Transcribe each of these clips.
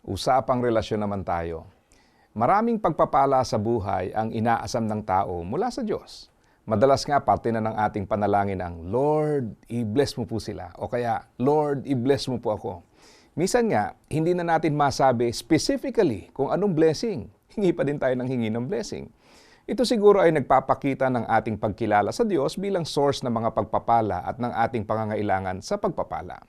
Usapang relasyon naman tayo. Maraming pagpapala sa buhay ang inaasam ng tao mula sa Diyos. Madalas nga parte na ng ating panalangin ang, Lord, i-bless mo po sila. O kaya, Lord, i-bless mo po ako. Minsan nga, hindi na natin masabi specifically kung anong blessing. Hingi pa din tayo ng hingi ng blessing. Ito siguro ay nagpapakita ng ating pagkilala sa Diyos bilang source ng mga pagpapala at ng ating pangangailangan sa pagpapala.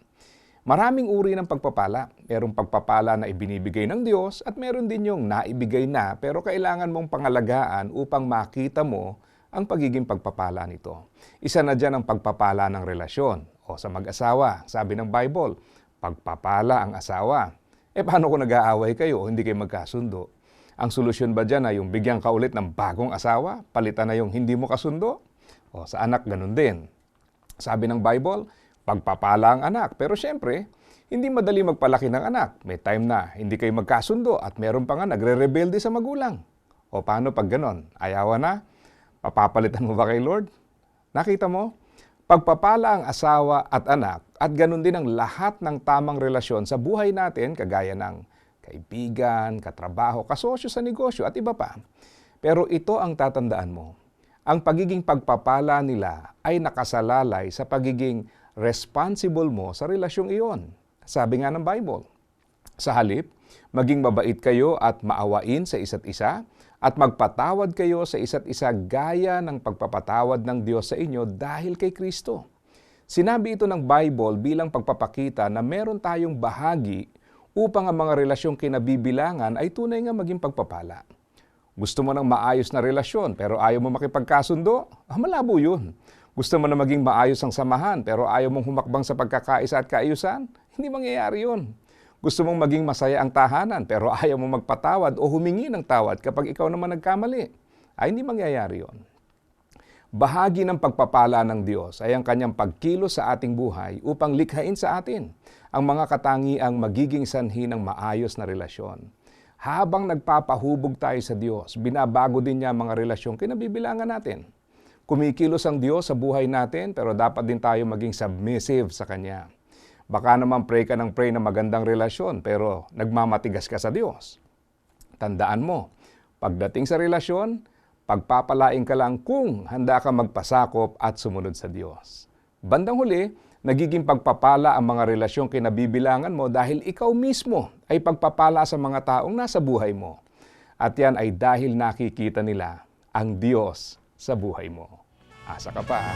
Maraming uri ng pagpapala. Merong pagpapala na ibinibigay ng Diyos at meron din yung naibigay na pero kailangan mong pangalagaan upang makita mo ang pagiging pagpapala nito. Isa na dyan ang pagpapala ng relasyon o sa mag-asawa. Sabi ng Bible, pagpapala ang asawa. Eh paano kung nag-aaway kayo o hindi kayo magkasundo? Ang solusyon ba dyan ay yung bigyan ka ulit ng bagong asawa? Palitan na yung hindi mo kasundo? O sa anak, ganun din. Sabi ng Bible, pagpapala ang anak. Pero syempre, hindi madali magpalaki ng anak. May time na hindi kayo magkasundo at meron pa nga nagre-rebelde sa magulang. O paano pag ganon? Ayawan na? Papapalitan mo ba kay Lord? Nakita mo? Pagpapala ang asawa at anak at ganun din ang lahat ng tamang relasyon sa buhay natin kagaya ng kaibigan, katrabaho, kasosyo sa negosyo at iba pa. Pero ito ang tatandaan mo. Ang pagiging pagpapala nila ay nakasalalay sa pagiging responsible mo sa relasyong iyon. Sabi nga ng Bible. Sa halip, maging mabait kayo at maawain sa isa't isa at magpatawad kayo sa isa't isa gaya ng pagpapatawad ng Diyos sa inyo dahil kay Kristo. Sinabi ito ng Bible bilang pagpapakita na meron tayong bahagi upang ang mga relasyong kinabibilangan ay tunay nga maging pagpapala. Gusto mo ng maayos na relasyon pero ayaw mo makipagkasundo? Ah, malabo yun. Gusto mo na maging maayos ang samahan pero ayaw mong humakbang sa pagkakaisa at kaayusan? Hindi mangyayari yun. Gusto mong maging masaya ang tahanan pero ayaw mo magpatawad o humingi ng tawad kapag ikaw naman nagkamali? Ay hindi mangyayari yon. Bahagi ng pagpapala ng Diyos ay ang kanyang pagkilos sa ating buhay upang likhain sa atin ang mga katangiang magiging sanhi ng maayos na relasyon. Habang nagpapahubog tayo sa Diyos, binabago din niya ang mga relasyong kinabibilangan natin. Kumikilos ang Diyos sa buhay natin pero dapat din tayo maging submissive sa Kanya. Baka naman pray ka ng pray na magandang relasyon pero nagmamatigas ka sa Diyos. Tandaan mo, pagdating sa relasyon, pagpapalain ka lang kung handa ka magpasakop at sumunod sa Diyos. Bandang huli, nagiging pagpapala ang mga relasyong kinabibilangan mo dahil ikaw mismo ay pagpapala sa mga taong nasa buhay mo. At yan ay dahil nakikita nila ang Diyos sa buhay mo. Asa ka pa.